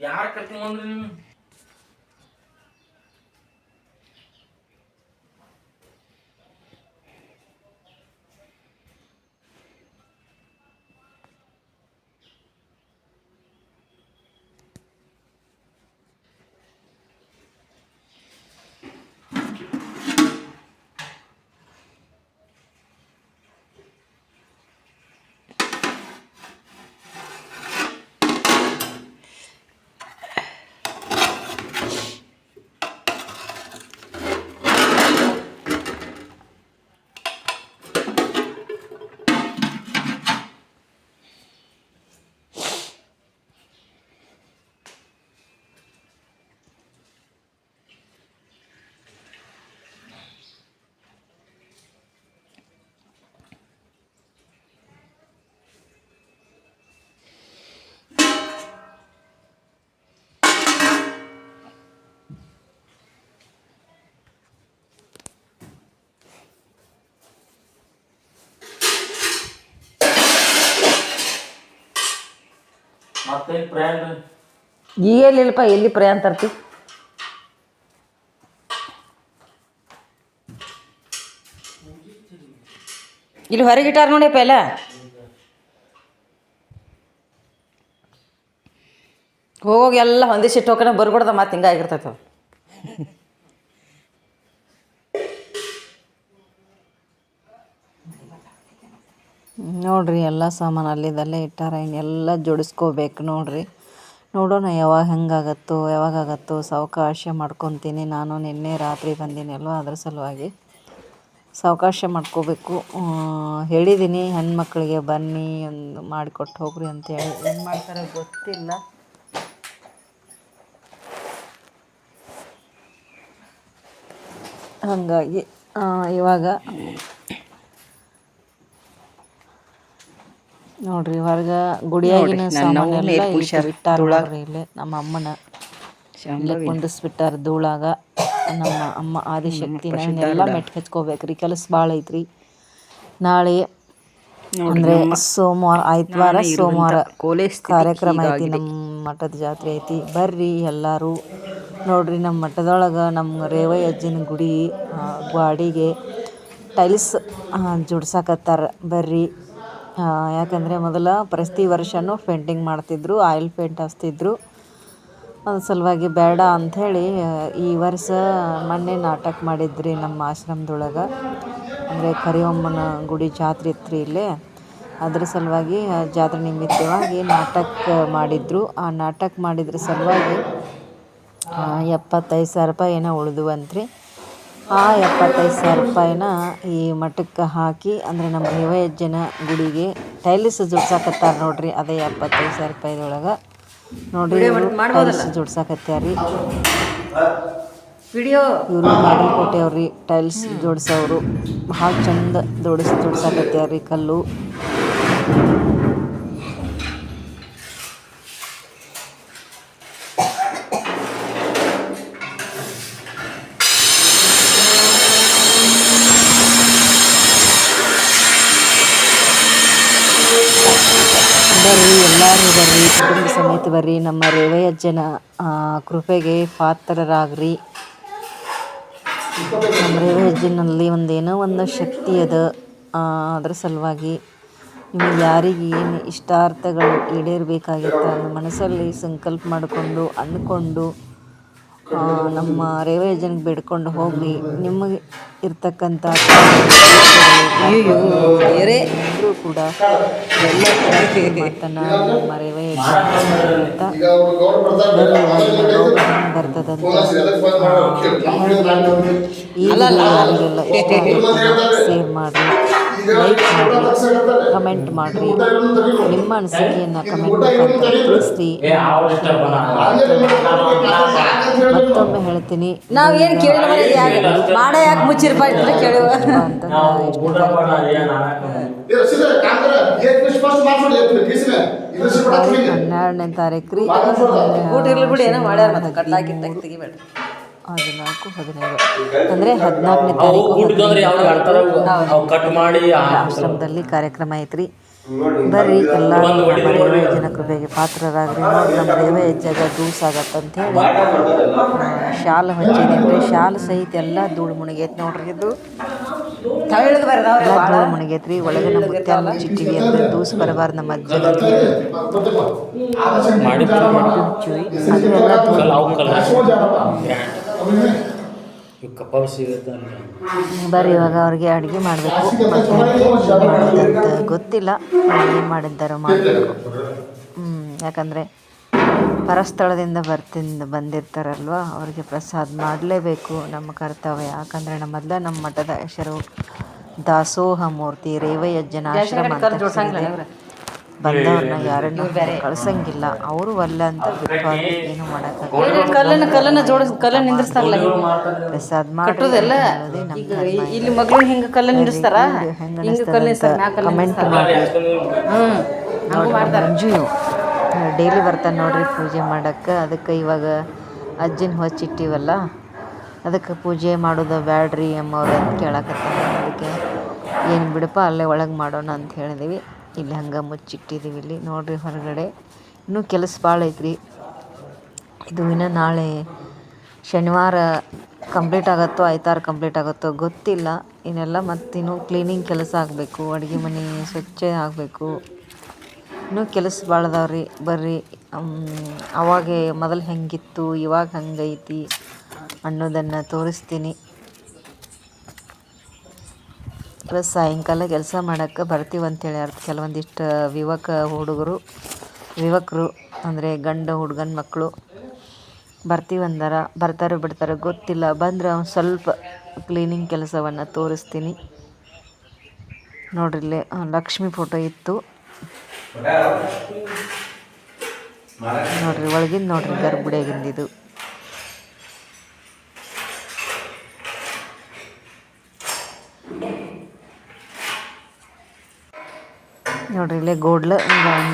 ಯಾರ ಕರ್ಕೊಂಡ್ ಬಂದ್ರಿ ನೀವು? ಮತ್ತೇನ್ ಪ್ರಯಾಣ? ಈಗ ಎಲ್ಲಿಲ್ಲಪ್ಪ ಎಲ್ಲಿ ಪ್ರಯಾಣ ತರ್ತಿ? ಇಲ್ಲಿ ಹೊರಗಿಟ್ಟಾರ ನೋಡಿಯಪ್ಪ ಎಲ್ಲ. ಹೋಗೋಗಿ ಎಲ್ಲ ಹೊಂದಿಸಿಟ್ಟು ಹೋಗೋಣ ಬರ್ಬಿಡ್ದ ಮತ್ತೆ ಹಿಂಗಾಗಿರ್ತೈತೆ ನೋಡ್ರಿ, ಎಲ್ಲ ಸಾಮಾನು ಅಲ್ಲಿದಲ್ಲೇ ಇಟ್ಟಾರ ಎಲ್ಲ ಜೋಡಿಸ್ಕೋಬೇಕು ನೋಡ್ರಿ. ನೋಡೋಣ, ಯಾವಾಗ ಹೆಂಗಾಗತ್ತೋ ಯಾವಾಗ ಆಗತ್ತೋ ಸಾವಕಾಶ ಮಾಡ್ಕೊತೀನಿ. ನಾನು ನಿನ್ನೆ ರಾತ್ರಿ ಬಂದೀನಿ ಅಲ್ವ, ಅದ್ರ ಸಲುವಾಗಿ ಸಾವಕಾಶ ಮಾಡ್ಕೋಬೇಕು. ಹೇಳಿದ್ದೀನಿ ಹೆಣ್ಮಕ್ಳಿಗೆ ಬನ್ನಿ, ಒಂದು ಮಾಡಿಕೊಟ್ಟು ಹೋಗ್ರಿ ಅಂತೇಳಿ ಏನು ಮಾಡ್ತಾರೆ ಗೊತ್ತಿಲ್ಲ. ಹಾಗಾಗಿ ಇವಾಗ ನೋಡ್ರಿ ಹೊರಗ ಗುಡಿಯಾಗಿನ ಸಾಮಾನೆಲ್ಲ ಇಲ್ಲಿ ಬಿಟ್ಟಾರ ನೋಡ್ರಿ ಇಲ್ಲಿ ನಮ್ಮ ಅಮ್ಮನ. ಇಲ್ಲೇ ಕುಂಡಿಸ್ಬಿಟ್ಟಾರ ಧೂಳಾಗ. ನಮ್ಮ ಅಮ್ಮ ಆದಿಶಕ್ತಿನ ಎಲ್ಲ ಮೆಟ್ಟಿ ಹಚ್ಕೋಬೇಕ್ರಿ ಕೆಲಸ ಭಾಳ ಐತ್ರಿ. ನಾಳೆ ಅಂದ್ರೆ ಸೋಮವಾರ ಆಯ್ತವಾರ ಸೋಮವಾರ ಕಾರ್ಯಕ್ರಮ ಐತಿ ನಮ್ಮ ಮಠದ ಜಾತ್ರೆ ಐತಿ. ಬರ್ರಿ ಎಲ್ಲಾರು. ನೋಡ್ರಿ ನಮ್ಮ ಮಠದೊಳಗೆ ನಮ್ಮ ರೇವಯ್ಯ ಅಜ್ಜನ ಗುಡಿ ಗ್ವಾಡಿಗೆ ಟೈಲ್ಸ್ ಜೋಡ್ಸಾಕತ್ತಾರ. ಬರ್ರಿ. ಯಾಕಂದರೆ ಮೊದಲ ಪ್ರತಿ ವರ್ಷವೂ ಪೇಂಟಿಂಗ್ ಮಾಡ್ತಿದ್ರು, ಆಯಿಲ್ ಪೇಂಟ್ ಹಚ್ತಿದ್ರು. ಅದ್ರ ಸಲುವಾಗಿ ಬೇಡ ಅಂಥೇಳಿ ಈ ವರ್ಷ ಮೊನ್ನೆ ನಾಟಕ ಮಾಡಿದ್ರಿ ನಮ್ಮ ಆಶ್ರಮದೊಳಗೆ. ಅಂದರೆ ಕರಿಯಮ್ಮನ ಗುಡಿ ಜಾತ್ರೆ ಇತ್ತು ಇಲ್ಲೇ. ಅದ್ರ ಸಲುವಾಗಿ ಜಾತ್ರೆ ನಿಮಿತ್ತವಾಗಿ ನಾಟಕ ಮಾಡಿದ್ರು. ಆ ನಾಟಕ ಮಾಡಿದ್ರ ಸಲುವಾಗಿ ಎಪ್ಪತ್ತೈದು ಸಾವಿರ ರೂಪಾಯಿ ಏನೋ ಉಳಿದುವಂತ್ರಿ. ಆ ಎಪ್ಪತ್ತೈದು ಸಾವಿರ ರೂಪಾಯಿನ ಈ ಮಠಕ್ಕೆ ಹಾಕಿ ಅಂದರೆ ನಮ್ಮ ರೇವಯ್ಯಜ್ಜನ ಗುಡಿಗೆ ಟೈಲ್ಸ್ ಜೋಡ್ಸಾಕತ್ತಾರ ನೋಡ್ರಿ ಅದೇ ಎಪ್ಪತ್ತೈದು ಸಾವಿರ ರೂಪಾಯಿದೊಳಗೆ. ನೋಡ್ರಿ ಟೈಲ್ಸ್ ಜೋಡ್ಸಾಕತ್ಯಾರ ವಿಡಿಯೋ? ಇವರು ಬಾಗಲಕೋಟೆಯವ್ರಿ ಟೈಲ್ಸ್ ಜೋಡಿಸೋರು ಭಾಳ ಚಂದ ಜೋಡಿಸಿ ಜೋಡ್ಸಾಕತ್ಯಾರ ಕಲ್ಲು. ಬರ್ರಿ, ಎಲ್ಲರೂ ಬರ್ರಿ, ಕುಟುಂಬ ಸಮೇತ ಬರ್ರಿ. ನಮ್ಮ ರೇವಯ್ಯಜ್ಜನ ಕೃಪೆಗೆ ಪಾತ್ರರಾಗ್ರಿ. ನಮ್ಮ ರೇವಯ್ಯಜ್ಜನಲ್ಲಿ ಒಂದೇನೋ ಒಂದು ಶಕ್ತಿ ಅದ ಅದ್ರ ಸಲುವಾಗಿ ನಿಮಗೆ ಯಾರಿಗೆ ಏನು ಇಷ್ಟಾರ್ಥಗಳು ಈಡೇರಬೇಕಾಗಿತ್ತು ಅನ್ನೋ ಮನಸ್ಸಲ್ಲಿ ಸಂಕಲ್ಪ ಮಾಡಿಕೊಂಡು, ಅಂದ್ಕೊಂಡು ಆ, ರೈಲ್ವೆ ಏಜೆಂಟ್ ಬೇಡ್ಕೊಂಡು ಹೋಗಿ ನಿಮಗೆ ಇರ್ತಕ್ಕಂಥ ಎಲ್ಲರೂ ಕೂಡ ಎಲ್ಲ ಥರದ ಮಾತನ್ನ ನಮ್ಮ ರೈಲ್ವೆ ಅಂತ ಬರ್ತದಂತ ಸೇವ್ ಮಾಡಿ ಲೈಕ್ ಮಾಡಿ ಕಮೆಂಟ್ ಮಾಡಿರಿ. ನಿಮ್ಮ ಅನಿಸಿಕೆಯನ್ನು ಕಮೆಂಟ್ ಮಾಡಿ ತಿಳಿಸ್ರಿ. ಮತ್ತೊಮ್ಮೆ ಹೇಳ್ತೀನಿ. ನಾವು ಏನು ಕೇಳಿದ್ರೆ ಯಾಕೆ ಮಾಡ ಯಾಕೆ ಮುಚ್ಚಿರ್ಪ ಇದ್ರೆ ಕೇಳುವ. ಅಂತ ಹನ್ನೆರಡನೇ ತಾರೀಕು ರೀ. ಊಟ ಇರ್ಲಿ ಬಿಡಿ ಏನೋ ಮಾಡ್ಯಾರ ಮತ್ತೆ ಕಟ್ಟಾಕಿ ತೆಗಿಬೇಡ ತೆಗಿಬೇಡ್ರಿ. ಹದಿನಾಲ್ಕು ಹದಿನೈದು. ಅಂದರೆ ಹದಿನಾಲ್ಕನೇ ತಾರೀಕು ಊಟದಂದ್ರೆ ಯಾವ್ದು ಕಟ್ ಮಾಡಿ ಆ- ಆಶ್ರಮದಲ್ಲಿ ಕಾರ್ಯಕ್ರಮ ಐತ್ರಿ. ಬರ್ರಿ ಎಲ್ಲ ಯಜ್ಜನ ಕೃಪೆಗೆ ಪಾತ್ರರಾಗ್ರಿ. ನೋಡಿ ನಮ್ಮ ದೇವೇ ಯಜ್ಜಾಗ ದೂಸ್ ಆಗತ್ತಂತ ಹೇಳಿ. ಶಾಲು ಹಚ್ಚಿದೇನ್ರಿ. ಶಾಲ ಸಹಿತ ಎಲ್ಲ ಧೂಳು ಮುಣಿಗೈತೆ ನೋಡ್ರಿ ಇದು. ಧೂಳು ಮುಣಿಗೈತ್ರಿ. ಒಳಗೆ ನಮ್ಮ ಮುತ್ಯಾಲ ಚಿಟ್ಟಿವಿ ಅಂದ್ರೆ ದೂಸ್ ಬರಬಾರ್ದು ನಮ್ಮ ಅಜ್ಜ. ಅಂತ ಹೇಳಿ ಮಾಡಿದ್ರು. ಹಚ್ಚಿವಿ ಅದು ಎಲ್ಲ ಧೂಳು ಬರ್ರಿ ಇವಾಗ ಅವ್ರಿಗೆ ಅಡುಗೆ ಮಾಡಬೇಕು. ಮತ್ತು ಮಾಡಿದಂತ ಗೊತ್ತಿಲ್ಲ. ಏನು ಮಾಡಿದ್ದಾರೋ ಮಾಡಬೇಕು ಹ್ಞೂ ಯಾಕಂದರೆ ಪರಸ್ಥಳದಿಂದ ಬರ್ತಿಂದ ಬಂದಿರ್ತಾರಲ್ವಾ? ಅವ್ರಿಗೆ ಪ್ರಸಾದ ಮಾಡಲೇಬೇಕು ನಮ್ಮ ಕರ್ತವ್ಯ. ಯಾಕಂದರೆ ನಮ್ಮ ಮೊದಲ ನಮ್ಮ ಮಠದ ಹೆಸರು ದಾಸೋಹ ಮೂರ್ತಿ ರೇವಯ್ಯಜ್ಜನ ಆಶ್ರಮ ಅಂತ. ಬಂದವ್ರನ್ನ ಯಾರನ್ನು ಕಳ್ಸಂಗಿಲ್ಲ ಅವರು ಒಲ್ಲ ಅಂತ ಬಿಟ್ಟು ಏನು ಮಾಡೋಕ್ಕಾಗಲ್ಲ ಕಲ್ಲನ್ನ ಕಲ್ಲನ್ನ ಜೋಡಿಸ್ ಕಲ್ಲನ್ನ ನಿಂದ್ರಿಸ್ತಾರಲ್ಲ ಪ್ರಸಾದ ಮಾಡಿ ನಮ್ಮ ಈಗ ಇಲ್ಲಿ ಮಗಳು ಹಿಂಗ ಕಲ್ಲನ್ನ ನಿಂದ್ರಿಸ್ತಾರ ಹಿಂಗ ಕಲ್ಲು ಕಮೆಂಟ್ ಮಾಡಿ ಮಂಜು ಡೈಲಿ ಬರ್ತಾನೆ ನೋಡ್ರಿ ಪೂಜೆ ಮಾಡಕ್ಕೆ ಅದಕ್ಕೆ ಇವಾಗ ಅಜ್ಜಿನ ಹೊಚ್ಚಿಟ್ಟಿವಲ್ಲ ಅದಕ್ಕೆ ಪೂಜೆ ಮಾಡೋದು ಬ್ಯಾಡ್ರಿ ಅಮ್ಮವ್ರು ಅಂತ ಕೇಳಾಕತ್ತ ಅದಕ್ಕೆ ಏನು ಬಿಡಪ್ಪ ಅಲ್ಲೇ ಒಳಗೆ ಮಾಡೋಣ ಅಂತ ಹೇಳಿದೀವಿ ಇಲ್ಲಿ ಹಂಗೆ ಮುಚ್ಚಿಟ್ಟಿದ್ದೀವಿ ಇಲ್ಲಿ. ನೋಡ್ರಿ ಹೊರಗಡೆ. ಇನ್ನೂ ಕೆಲಸ ಭಾಳ ಐತ್ರಿ. ಇದು ಇನ್ನು ನಾಳೆ ಶನಿವಾರ ಕಂಪ್ಲೀಟ್ ಆಗುತ್ತೋ, ಐತಾರ ಕಂಪ್ಲೀಟ್ ಆಗುತ್ತೋ ಗೊತ್ತಿಲ್ಲ. ಇನ್ನೆಲ್ಲ ಮತ್ತಿನ್ನೂ ಕ್ಲೀನಿಂಗ್ ಕೆಲಸ ಆಗಬೇಕು, ಅಡುಗೆ ಮನೆ ಸ್ವಚ್ಛ ಆಗಬೇಕು. ಇನ್ನೂ ಕೆಲಸ ಭಾಳ ಅದಾವ್ರಿ ಬರ್ರಿ ಅವಾಗ ಮೊದಲು ಹೆಂಗಿತ್ತು, ಇವಾಗ ಹಂಗೈತಿ ಅನ್ನೋದನ್ನು ತೋರಿಸ್ತೀನಿ. ಪ್ಲಸ್ ಸಾಯಂಕಾಲ ಕೆಲಸ ಮಾಡೋಕ್ಕೆ ಬರ್ತೀವಿ ಅಂತೇಳಿ ಅರ್ಥ. ಕೆಲವೊಂದಿಷ್ಟು ಯುವಕ ಹುಡುಗರು ಯುವಕರು ಅಂದರೆ ಗಂಡ ಹುಡುಗನ ಮಕ್ಕಳು ಬರ್ತೀವಿ ಅಂದಾರ. ಬರ್ತಾರೋ ಬಿಡ್ತಾರೋ ಗೊತ್ತಿಲ್ಲ. ಬಂದ್ರೆ ಒಂದು ಸ್ವಲ್ಪ ಕ್ಲೀನಿಂಗ್ ಕೆಲಸವನ್ನು ತೋರಿಸ್ತೀನಿ. ನೋಡ್ರಿ ಇಲ್ಲೇ ಆ, ಲಕ್ಷ್ಮಿ ಫೋಟೋ ಇತ್ತು. ನೋಡ್ರಿ ಒಳಗಿಂದ ನೋಡ್ರಿ ಗರ್ಭಗುಡಿಯಾಗಿಂದಿದು ನೋಡ್ರಿ, ಇಲ್ಲೇ ಗೋಡ್ಲ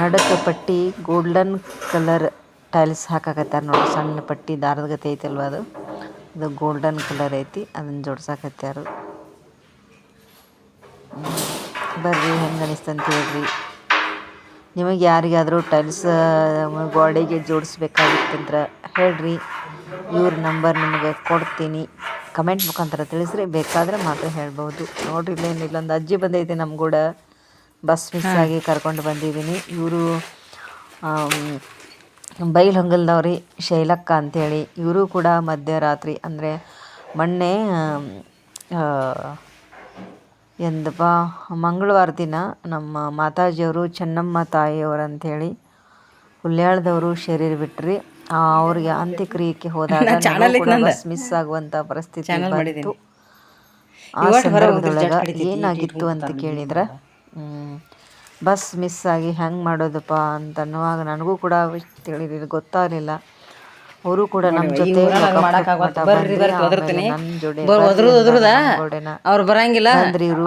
ನಡಕ ಪಟ್ಟಿ, ಗೋಲ್ಡನ್ ಕಲರ್ ಟೈಲ್ಸ್ ಹಾಕಕತ್ತಾರ ನೋಡ್ರಿ, ಸಣ್ಣ ಪಟ್ಟಿ, ದಾರದ ಗತೆ ಐತಲ್ವ ಅದು. ಇದು ಗೋಲ್ಡನ್ ಕಲರ್ ಐತಿ, ಅದನ್ನ ಜೋಡ್ಸಾಕತ್ತಾರ. ಬರ್ರಿ, ಹೆಂಗೆ ಅನಿಸ್ತಂತ ಹೇಳ್ರಿ. ನಿಮಗೆ ಯಾರಿಗಾದರೂ ಟೈಲ್ಸ್ ಗೋಡೆಗೆ ಜೋಡಿಸ್ಬೇಕಾಗಿತ್ತಂದ್ರೆ ಹೇಳ್ರಿ. ಇವ್ರ ನಂಬರ್ ನಿಮಗೆ ಕೊಡ್ತೀನಿ. ಕಮೆಂಟ್ ಮುಖಾಂತರ ತಿಳಿಸ್ರಿ, ಬೇಕಾದ್ರೆ ಮಾತ್ರ ಹೇಳ್ಬೋದು ನೋಡ್ರಿ, ಇಲ್ಲೇನು ಇಲ್ಲೊಂದು ಅಜ್ಜಿ ಬಂದೈತೆ ನಮ್ಮ ಕೂಡ ಬಸ್ ಮಿಸ್ ಆಗಿ ಕರ್ಕೊಂಡು ಬಂದಿದ್ದೀನಿ. ಇವರು ಬೈಲ್ ಹೊಂಗಲ್ದವ್ರಿ ಶೈಲಕ್ಕ ಅಂಥೇಳಿ ಇವರು ಕೂಡ ಮಧ್ಯರಾತ್ರಿ ಅಂದರೆ ಮೊನ್ನೆ ಎಂದಪ್ಪ ಮಂಗಳವಾರ ದಿನ ನಮ್ಮ ಮಾತಾಜಿಯವರು ಚೆನ್ನಮ್ಮ ತಾಯಿಯವರು ಅಂಥೇಳಿ ಹುಲ್ಯಾಳದವರು ಶರೀರ ಬಿಟ್ರಿ. ಅವ್ರಿಗೆ ಅಂತ್ಯಕ್ರಿಯೆಗೆ ಹೋದಾಗ ಬಸ್ ಮಿಸ್ ಆಗುವಂಥ ಪರಿಸ್ಥಿತಿ ಬಂತು. ಆ ಸಂದರ್ಭದೊಳಗೆ ಏನಾಗಿತ್ತು ಅಂತ ಕೇಳಿದ್ರೆ ಬಸ್ ಮಿಸ್ ಆಗಿ ಹೆಂಗೆ ಮಾಡೋದಪ್ಪ ಅಂತ ಅನ್ನುವಾಗ ನನಗೂ ಕೂಡ ತಿಳಿದಿಲ್ಲ ಗೊತ್ತಾಗಲಿಲ್ಲ. ಅವರು ಕೂಡ ನಮ್ಮ ಜೊತೆ ಅವ್ರು ಬರಂಗಿಲ್ಲ.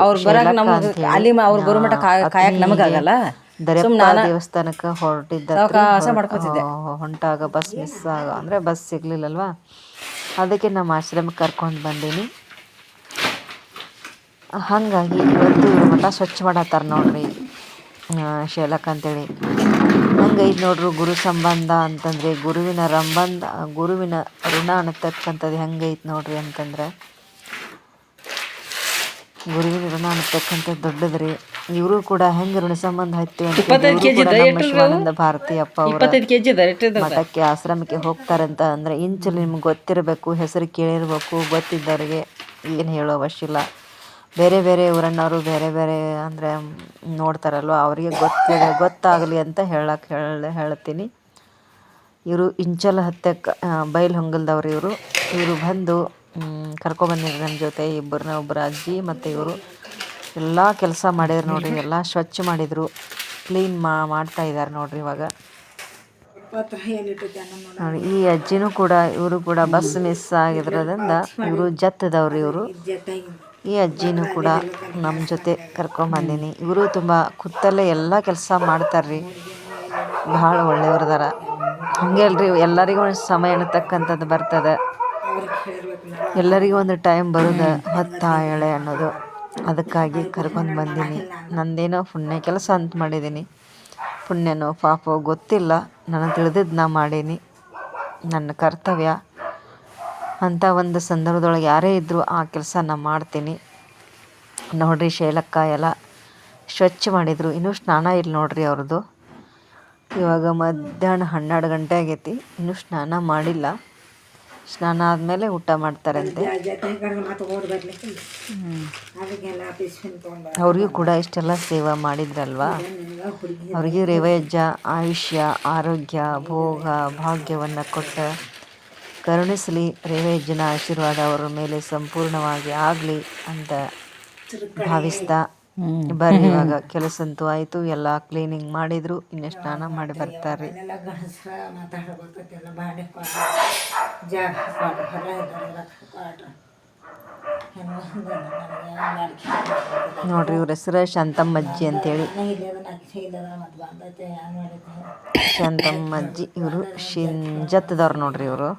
ಅವ್ರು ಬರಂಗ ನಮ್ಗೆ. ಅಲ್ಲಿ ಅವ್ರು ಬರೋ ಮಟ್ಟ ಕಾಯಕ್ ನಮಗಾಗಲ್ಲ ದೇವಸ್ಥಾನಕ್ಕೆ ಹೊರಟಿದ್ದ ಹೊಂಟಾಗ ಬಸ್ ಮಿಸ್ ಆಗ ಅಂದರೆ ಬಸ್ ಸಿಗ್ಲಿಲ್ಲಲ್ವಾ? ಅದಕ್ಕೆ ನಮ್ಮ ಆಶ್ರಮಕ್ಕೆ ಕರ್ಕೊಂಡು ಬಂದೀನಿ. ಹಾಗಾಗಿ ಇವತ್ತು ಇವ್ರ ಮಠ ಸ್ವಚ್ಛ ಮಾಡತ್ತಾರ ನೋಡ್ರಿ ಶೇಲಕ್ ಅಂತೇಳಿ. ಇದು ನೋಡ್ರಿ ಗುರು ಸಂಬಂಧ ಅಂತಂದ್ರೆ ಗುರುವಿನ ರಂಬಂಧ ಗುರುವಿನ ಋಣ ಅನ್ನತಕ್ಕಂಥದ್ದು ಹೆಂಗೈತೆ ನೋಡ್ರಿ ಅಂತಂದ್ರೆ ಗುರುವಿನ ಋಣ ಅನ್ನತಕ್ಕಂಥದ್ದು ದೊಡ್ಡದ್ರಿ. ಇವರು ಕೂಡ ಹೆಂಗೆ ಋಣ ಸಂಬಂಧ ಆಯ್ತು ಅಂತ ಶಿವಾನಂದ ಭಾರತಿ ಅಪ್ಪ ಅವರ ಮಠಕ್ಕೆ ಆಶ್ರಮಕ್ಕೆ ಹೋಗ್ತಾರಂತ ಅಂದರೆ ಇಂಚಲ್ಲಿ ನಿಮ್ಗೆ ಗೊತ್ತಿರಬೇಕು ಹೆಸರು ಕೇಳಿರ್ಬೇಕು ಗೊತ್ತಿದ್ದವ್ರಿಗೆ ಏನು ಹೇಳೋ ಅವಶ್ಯ ಇಲ್ಲ. ಬೇರೆ ಬೇರೆ ಊರನ್ನವರು ಬೇರೆ ಬೇರೆ ಅಂದರೆ ನೋಡ್ತಾರಲ್ವ? ಅವರಿಗೆ ಗೊತ್ತಿದೆ, ಗೊತ್ತಾಗಲಿ ಅಂತ ಹೇಳಕ್ಕೆ ಹೇಳ, ಹೇಳ್ತೀನಿ. ಇವರು ಇಂಚಲ ಹತ್ತಕ್ಕೆ ಬೈಲ್ ಹೊಂಗಲ್ದವ್ರು ಇವರು. ಇವರು ಬಂದು ಕರ್ಕೊಬಂದಿದ್ರು ನಮ್ಮ ಜೊತೆ ಇಬ್ಬರನ್ನ ಒಬ್ಬರು ಅಜ್ಜಿ ಮತ್ತು ಇವರು. ಎಲ್ಲ ಕೆಲಸ ಮಾಡಿದ್ರು ನೋಡ್ರಿ, ಎಲ್ಲ ಸ್ವಚ್ಛ ಮಾಡಿದರು. ಕ್ಲೀನ್ ಮಾಡ್ತಾ ಇದ್ದಾರೆ ನೋಡಿರಿ ಇವಾಗ. ನೋಡಿ, ಈ ಅಜ್ಜಿನೂ ಕೂಡ, ಇವರು ಕೂಡ ಬಸ್ ಮಿಸ್ ಆಗಿದ್ರದಿಂದ ಇವರು ಜತ್ತದವ್ರು ಇವರು. ಈ ಅಜ್ಜಿನೂ ಕೂಡ ನಮ್ಮ ಜೊತೆ ಕರ್ಕೊಂಬಂದೀನಿ ಇವರು ತುಂಬ ಕುತ್ತಲ್ಲೇ ಎಲ್ಲ ಕೆಲಸ ಮಾಡ್ತಾರ್ರಿ. ಭಾಳ ಒಳ್ಳೆಯವ್ರದಾರ ಹಂಗೆ ಅಲ್ರಿ, ಎಲ್ಲರಿಗೂ ಒಂದು ಸಮಯ ಅನ್ನತಕ್ಕಂಥದ್ದು ಬರ್ತದೆ. ಎಲ್ಲರಿಗೂ ಒಂದು ಟೈಮ್ ಬರೋದು ಹೊತ್ತಾ ಎಳೆ ಅನ್ನೋದು. ಅದಕ್ಕಾಗಿ ಕರ್ಕೊಂಡು ಬಂದೀನಿ. ನಂದೇನೋ ಪುಣ್ಯ ಕೆಲಸ ಅಂತ ಮಾಡಿದ್ದೀನಿ ಪುಣ್ಯನೋ ಪಾಪೋ ಗೊತ್ತಿಲ್ಲ. ನನಗೆ ತಿಳಿದಿದ್ದು ನಾ ಮಾಡೀನಿ. ನನ್ನ ಕರ್ತವ್ಯ. ಅಂಥ ಒಂದು ಸಂದರ್ಭದೊಳಗೆ ಯಾರೇ ಇದ್ದರೂ ಆ ಕೆಲಸ ನಾ ಮಾಡ್ತೀನಿ. ನೋಡಿರಿ ಶೈಲಕ್ಕ ಎಲ್ಲ ಸ್ವಚ್ಛ ಮಾಡಿದರು. ಇನ್ನೂ ಸ್ನಾನ ಇಲ್ಲ ನೋಡಿರಿ ಅವ್ರದ್ದು. ಇವಾಗ ಮಧ್ಯಾಹ್ನ ಹನ್ನೆರಡು ಗಂಟೆ ಆಗೈತಿ. ಇನ್ನೂ ಸ್ನಾನ ಮಾಡಿಲ್ಲ. ಸ್ನಾನ ಆದಮೇಲೆ ಊಟ ಮಾಡ್ತಾರಂತೆ. ಅವ್ರಿಗೂ ಕೂಡ ಇಷ್ಟೆಲ್ಲ ಸೇವೆ ಮಾಡಿದ್ರಲ್ವಾ? ಅವ್ರಿಗೆ ರೇವಯಜ್ಜ ಆಯುಷ್ಯ, ಆರೋಗ್ಯ, ಭೋಗ, ಭಾಗ್ಯವನ್ನು ಕೊಟ್ಟ ಕರುಣಿಸಲಿ ರೇವಯಜ್ಜನ ಆಶೀರ್ವಾದ ಅವರ ಮೇಲೆ ಸಂಪೂರ್ಣವಾಗಿ ಆಗಲಿ ಅಂತ ಭಾವಿಸ್ತಾ ಬರ್ರಿ ಇವಾಗ ಕೆಲಸ ಅಂತೂ ಆಯಿತು ಎಲ್ಲ ಕ್ಲೀನಿಂಗ್ ಮಾಡಿದ್ರು ಇನ್ನು ಸ್ನಾನ ಮಾಡಿ ಬರ್ತಾರೆ. ನೋಡ್ರಿ ಇವ್ರ ಹೆಸರು ಶಾಂತಮ್ಮಜ್ಜಿ ಅಂತೇಳಿ. ಶಾಂತಮ್ಮಜ್ಜಿ ಇವರು ಶಿಂಜತ್ದವ್ರು ನೋಡ್ರಿ ಇವರು.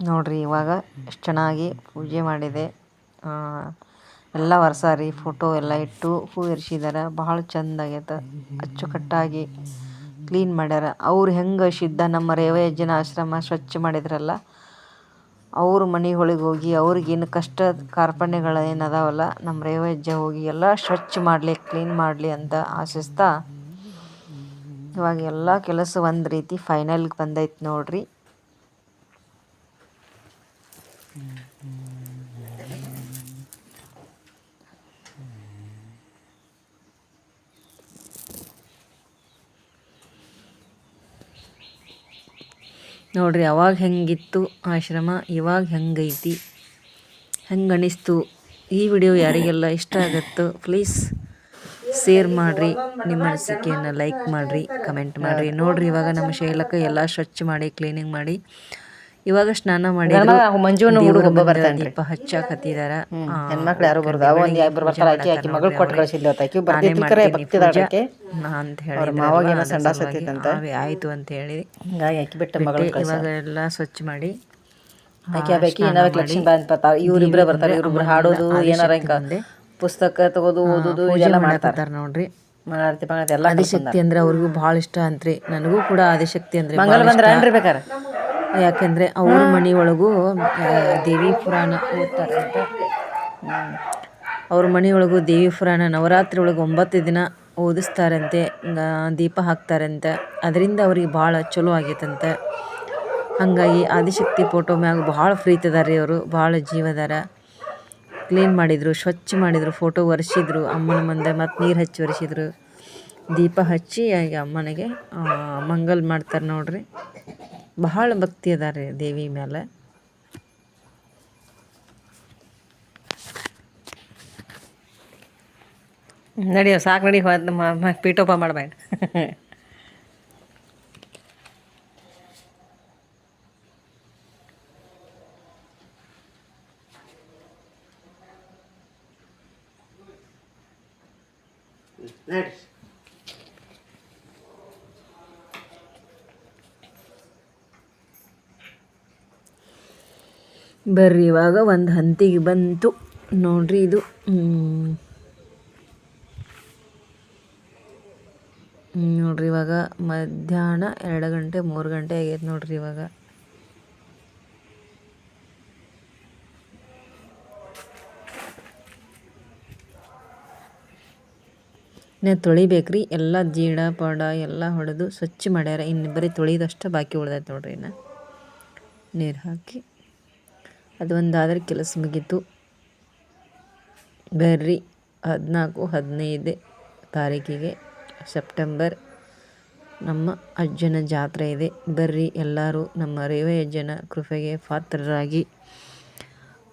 ನೋಡ್ರಿ, ಇವಾಗ ಎಷ್ಟು ಚೆನ್ನಾಗಿ ಪೂಜೆ ಮಾಡಿದೆ. ಎಲ್ಲ ವರ್ಸಾರಿ ಫೋಟೋ ಎಲ್ಲ ಇಟ್ಟು ಹೂ ಇರಿಸಿದ್ದಾರೆ ಭಾಳ ಚಂದ ಆಗೈತೆ. ಅಚ್ಚುಕಟ್ಟಾಗಿ ಕ್ಲೀನ್ ಮಾಡ್ಯಾರ. ಅವ್ರು ಹೆಂಗೆ ಸಿದ್ಧ? ನಮ್ಮ ರೇವಯಜ್ಜನ ಆಶ್ರಮ ಸ್ವಚ್ಛ ಮಾಡಿದ್ರಲ್ಲ, ಅವ್ರ ಮನೆ ಒಳಗೆ ಹೋಗಿ ಅವ್ರಿಗೇನು ಕಷ್ಟ ಕಾರ್ಪಣ್ಯಗಳು ಏನು ಅದಾವಲ್ಲ, ನಮ್ಮ ರೇವಜ್ಜ ಹೋಗಿ ಎಲ್ಲ ಸ್ವಚ್ಛ ಮಾಡಲಿ ಕ್ಲೀನ್ ಮಾಡಲಿ ಅಂತ ಆಶಿಸ್ತಾ ಇವಾಗ ಎಲ್ಲ ಕೆಲಸ ಒಂದು ರೀತಿ ಫೈನಲ್ಗೆ ಬಂದೈತೆ ನೋಡ್ರಿ. ನೋಡ್ರಿ ಅವಾಗ ಹೆಂಗಿತ್ತು ಆಶ್ರಮ, ಇವಾಗ ಹೆಂಗೈತಿ, ಹೆಂಗೆ ಅನಿಸ್ತು? ಈ ವಿಡಿಯೋ ಯಾರಿಗೆಲ್ಲ ಇಷ್ಟ ಆಗುತ್ತೋ ಪ್ಲೀಸ್ ಶೇರ್ ಮಾಡಿರಿ ನಿಮ್ಮ ಅನಿಸಿಕೆಯನ್ನು ಲೈಕ್ ಮಾಡಿರಿ ಕಮೆಂಟ್ ಮಾಡಿರಿ. ನೋಡ್ರಿ ಇವಾಗ ನಮ್ಮ ಶೈಲಕ್ಕ ಎಲ್ಲ ಸ್ವಚ್ಛ ಮಾಡಿ ಕ್ಲೀನಿಂಗ್ ಮಾಡಿ. ಇವಾಗ ಸ್ನಾನ ಮಾಡಿ ಮಂಜುನ ಹುಡುಗ ಒಬ್ಬ ದೀಪ ಹಚ್ಚಾಕತ್ತಿದಾರ. ಹೆಣ್ಮಕ್ಳು ಯಾರು ಬರೋದು ಒಂದ್ ಬರ್ತಾರ ಆಕಿ ಆಕಿ ಮಗಳು ಕೊಟ್ಟು ಕಳಿಸಿದ್ಲು ಆಕಿ ಬರ್ತಿದ್ಲು ಕರೆ ಭಕ್ತಿದಾಳ ಆಕಿ ಅಂತ ಹೇಳಿ ಅವ್ರ ಮಾವಾಗ ಏನೋ ಸಂಡಾಸ್ ಹತ್ತಿತ್ತಂತ ಆಯ್ತು ಅಂತ ಹೇಳಿ. ಹಿಂಗಾಗಿ ಆಕಿ ಬಿಟ್ಟ ಮಗಳು ಇವಾಗ ಎಲ್ಲ ಸ್ವಚ್ಛ ಮಾಡಿ. ಆಕಿ ಆಕಿ ಇನ್ನೊಬ್ಬ ಲಕ್ಷ್ಮೀ ಬಾಯಿ ಬರ್ತಾರ ಇವ್ರಿಬ್ರೆ ಬರ್ತಾರೆ ಇವ್ರಿಬ್ರು ಹಾಡೋದು ಏನಾರ ಹಿಂಗ ಪುಸ್ತಕ ತಗೋದು ಓದೋದು ಇದೆಲ್ಲ ಮಾಡ್ತಾರ. ನೋಡ್ರಿ. ಎಲ್ಲ ಆದಿಶಕ್ತಿ ಅಂದ್ರೆ ಅವ್ರಿಗೂ ಬಹಳ ಇಷ್ಟ ಅಂತ್ರಿ. ನನಗೂ ಕೂಡ ಆದಿಶಕ್ತಿ ಅಂದ್ರೆ ಬಹಳ ಮಂಗಲ್ ಬಂದ್ರ ಇಷ್ಟ. ಏನ್ರಿ ಬೇಕಾರ? ಯಾಕೆಂದ್ರೆ ಅವ್ರ ಮನೆ ಒಳಗೂ ದೇವಿ ಪುರಾಣ ಓದ್ತಾರಂತ ಅವ್ರ ಮನೆಯೊಳಗೂ ದೇವಿ ಪುರಾಣ ನವರಾತ್ರಿ ಒಳಗೆ ಒಂಬತ್ತು ದಿನ ಓದಿಸ್ತಾರಂತೆ ದೀಪ ಹಾಕ್ತಾರಂತೆ. ಅದರಿಂದ ಅವ್ರಿಗೆ ಭಾಳ ಚಲೋ ಆಗೈತಂತೆ. ಹಂಗಾಗಿ ಆದಿಶಕ್ತಿ ಫೋಟೋ ಮ್ಯಾಗ ಭಾಳ ಪ್ರೀತಿದಾರ ಅವರು ಭಾಳ ಜೀವದಾರ ಕ್ಲೀನ್ ಮಾಡಿದರು, ಸ್ವಚ್ಛ ಮಾಡಿದರು ಫೋಟೋ ಒರೆಸಿದ್ರು, ಅಮ್ಮನ ಮುಂದೆ ಮತ್ತು ನೀರು ಹಚ್ಚಿ ಒರೆಸಿದ್ರು. ದೀಪ ಹಚ್ಚಿ ಅಮ್ಮನಿಗೆ ಮಂಗಲ್ ಮಾಡ್ತಾರೆ ನೋಡ್ರಿ. ಬಹಳ ಭಕ್ತಿ ಅದಾರೆ ದೇವಿ ಮೇಲೆ ನಡಿ ಸಾಕು ನಡಿ ಪೀಠೋಪ ಮಾಡಬೇಡ. ಬರ್ರಿ, ಇವಾಗ ಒಂದು ಹಂತಿಗೆ ಬಂತು. ನೋಡ್ರಿ ಇದು. ನೋಡ್ರಿ ಇವಾಗ ಮಧ್ಯಾಹ್ನ ಎರಡು ಗಂಟೆ, ಮೂರು ಗಂಟೆ ಆಗೈತೆ ನೋಡ್ರಿ ಇವಾಗ. ಇನ್ನು ತೊಳಿಬೇಕ್ರಿ, ಎಲ್ಲ ಜೀಡ, ಪಾಡ ಎಲ್ಲ ಹೊಡೆದು ಸ್ವಚ್ಛ ಮಾಡ್ಯಾರ. ಇನ್ನು ಬರೀ ತೊಳಿದಷ್ಟು ಬಾಕಿ ಉಳ್ದೈತೆ ನೋಡ್ರಿ ಇನ್ನು. ನೀರು ಹಾಕಿ. ಅದು ಒಂದಾದ್ರೆ ಕೆಲಸ ಮುಗೀತು. ಬರ್ರಿ, ಹದಿನಾಲ್ಕು, ಹದಿನೈದು ತಾರೀಕಿಗೆ ಸೆಪ್ಟೆಂಬರ್ ನಮ್ಮ ಅಜ್ಜನ ಜಾತ್ರೆ ಇದೆ. ಬರ್ರಿ, ಎಲ್ಲರೂ ನಮ್ಮ ರೇವ ಅಜ್ಜನ ಕೃಪೆಗೆ ಪಾತ್ರರಾಗಿ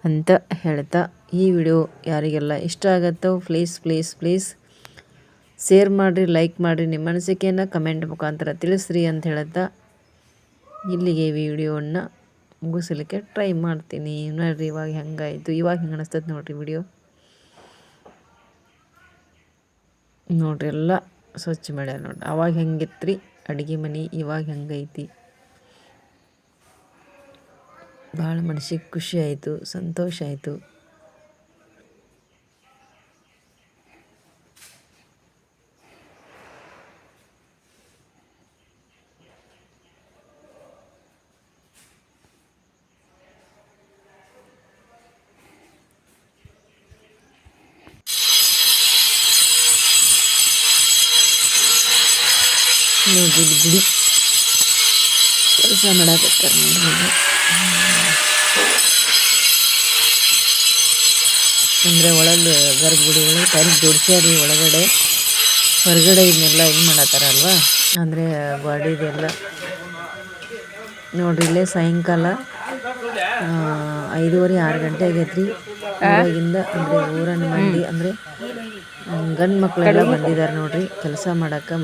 ಅಂತ ಹೇಳ್ತಾ ಈ ವಿಡಿಯೋ ಯಾರಿಗೆಲ್ಲ ಇಷ್ಟ ಆಗತ್ತೋ ಪ್ಲೀಸ್ ಪ್ಲೀಸ್ ಪ್ಲೀಸ್ ಶೇರ್ ಮಾಡಿರಿ ಲೈಕ್ ಮಾಡಿರಿ, ನಿಮ್ಮ ಅನಿಸಿಕೆಯನ್ನು ಕಮೆಂಟ್ ಮುಖಾಂತರ ತಿಳಿಸ್ರಿ ಅಂತ ಹೇಳ್ತಾ ಇಲ್ಲಿಗೆ ವಿಡಿಯೋವನ್ನು ಮುಗಿಸಲಿಕ್ಕೆ ಟ್ರೈ ಮಾಡ್ತೀನಿ. ನೋಡ್ರಿ, ಇವಾಗ ಹೆಂಗಾಯಿತು? ಇವಾಗ ಹೆಂಗೆ ಅನಿಸ್ತದೆ ನೋಡ್ರಿ ವಿಡಿಯೋ? ನೋಡ್ರಿ, ಎಲ್ಲ ಸ್ವಚ್ಛ ಮಾಡ್ಯಾರ ನೋಡ್ರಿ. ಅವಾಗ ಹೆಂಗಿತ್ತು ರೀ ಅಡುಗೆ ಮನೆ ಇವಾಗ ಹೆಂಗೈತಿ? ಭಾಳ ಮನಸ್ಸಿಗೆ ಖುಷಿ ಆಯಿತು, ಸಂತೋಷ ಆಯಿತು. ಗುಡಿ ಕೆಲಸ ಮಾಡಬೇಕಾರೆ ಇಲ್ಲಿ. ಅಂದರೆ ಒಳಗೆ ಗರ್ಭಗುಡಿ ಒಳಗೆ ಟೈಲ್ಸ್ ಜೋಡಿಸ್ಯಾರಿ ಒಳಗಡೆ. ಹೊರಗಡೆ ಇದನ್ನೆಲ್ಲ ಇದು ಮಾಡತ್ತಾರಲ್ವಾ? ಅಂದರೆ ಗಾಡಿದೆಲ್ಲ. ನೋಡ್ರಿ ಇಲ್ಲೇ ಸಾಯಂಕಾಲ ಐದುವರೆ ಆರು ಗಂಟೆ ಆಗೈತ್ರಿ. ಊರಾಗಿಂದ ಅಂದರೆ ಊರನ್ನ ಮಂದಿ ಅಂದರೆ ಗಂಡು ಮಕ್ಕಳೆಲ್ಲ ಬಂದಿದ್ದಾರೆ ನೋಡ್ರಿ. ಕೆಲಸ ಮಾಡಕ್ಕೆ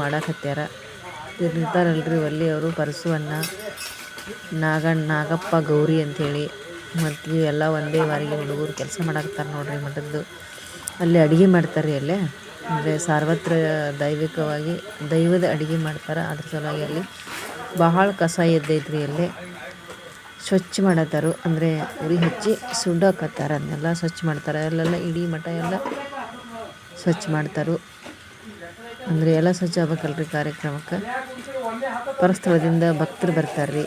ಮಾಡಾಕತ್ಯಾರ ಇರ್ತಾರಲ್ರಿ ಒಲ್ಲಿ ಅವರು ಪರಸುವನ್ನ ನಾಗಣ್ಣ, ನಾಗಪ್ಪ, ಗೌರಿ ಅಂಥೇಳಿ. ಮತ್ತು ಇವೆಲ್ಲ ಒಂದೇ ವಾರಿಗೆ ಹುಡುಗರು ಕೆಲಸ ಮಾಡಾಕ್ತಾರೆ ನೋಡ್ರಿ ಮಠದ್ದು. ಅಲ್ಲಿ ಅಡುಗೆ ಮಾಡ್ತಾರೆ ಅಲ್ಲೇ. ಅಂದರೆ ಸಾರ್ವತ್ರ ದೈವಿಕವಾಗಿ ದೈವದ ಅಡುಗೆ ಮಾಡ್ತಾರೆ. ಅದ್ರ ಸಲುವಾಗಿ ಅಲ್ಲಿ ಬಹಳ ಕಸ ಎದ್ದೈತ್ರಿ ಅಲ್ಲೇ. ಸ್ವಚ್ಛ ಮಾಡತ್ತಾರು ಅಂದರೆ ಉರಿ ಹಚ್ಚಿ ಸುಡಾಕತ್ತಾರ ಅದನ್ನೆಲ್ಲ ಸ್ವಚ್ಛ ಮಾಡ್ತಾರೆ. ಅಲ್ಲೆಲ್ಲ ಇಡೀ ಮಠ ಎಲ್ಲ ಸ್ವಚ್ಛ ಮಾಡ್ತಾರು. ಅಂದರೆ ಎಲ್ಲ ಸ್ವಚ್ಛ ಆಗ್ಬೇಕಲ್ರಿ ಕಾರ್ಯಕ್ರಮಕ್ಕೆ. ಪರಸ್ಥಳದಿಂದ ಭಕ್ತರು ಬರ್ತಾರೆ